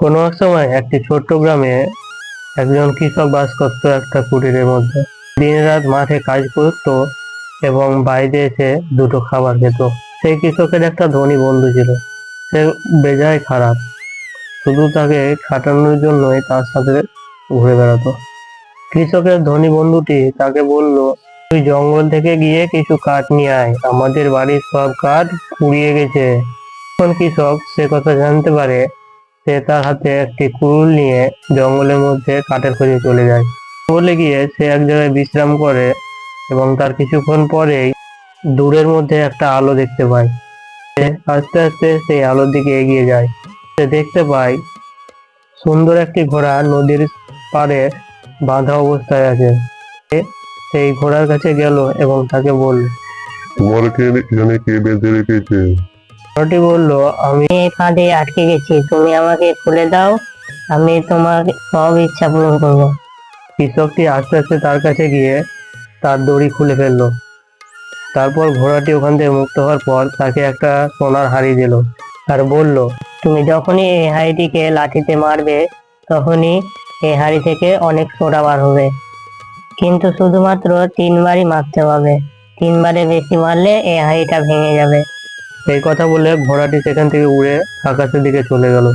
কোনো এক সময় একটি ছোট্ট গ্রামে একজন কৃষক বাস করতো একটা কুটিরের মধ্যে। দিন রাত মাঠে কাজ করত এবং বাইরে এসে দুটো খাবার খেত। সেই কৃষকের একটা ধনী বন্ধু ছিল। সে বেজায় খারাপ। শুধু তাকে খাটানোর জন্যই তার সাথে ঘুরে বেড়াতো। কৃষকের ধনী বন্ধুটি তাকে বলল, তুই জঙ্গল থেকে গিয়ে কিছু কাঠ নিয়ে আয়। আমাদের বাড়ির সব কাঠ পুড়িয়ে গেছে। তখন কৃষক সে কথা জানতে পারে সে তার হাতে একটি কুড়ুল নিয়ে জঙ্গলের মধ্যে কাঠের খোঁজে চলে যায়। জঙ্গলে গিয়ে সে এক জায়গায় বিশ্রাম করে এবং তার কিছুক্ষণ পরেই দূরের মধ্যে একটা আলো দেখতে পায়। সে আস্তে আস্তে সেই আলোর দিকে এগিয়ে যায়। সে দেখতে পায় সুন্দর একটি ঘোড়া নদীর পাড়ে বাঁধা অবস্থায় আছে। সেই ঘোড়ার কাছে গেল এবং তাকে বলল তোমাকে এখানে কে বেঁধে রেখেছে ঘোড়াটি বলল, আমি এই ফাঁদে আটকে গেছি, তুমি আমাকে খুলে দাও, আমি তোমার সব ইচ্ছা পূরণ করব। কৃষকটি আস্তে আস্তে তার কাছে গিয়ে তার দড়ি খুলে ফেলল। তারপর ঘোড়াটি ওখান থেকে মুক্ত হওয়ার পর তাকে একটা সোনার হাড়ি দিল আর বলল, তুমি যখনই এই হাঁড়িটিকে লাঠিতে মারবে, তখনই এই হাঁড়ি থেকে অনেক সোডা বার হবে। কিন্তু শুধুমাত্র তিনবারই মারতে হবে। তিনবারে বেশি মারলে এই হাঁড়িটা ভেঙে যাবে। এই কথা বলে ঘোড়াটি সেখান থেকে উড়ে আকাশের দিকে চলে গেল।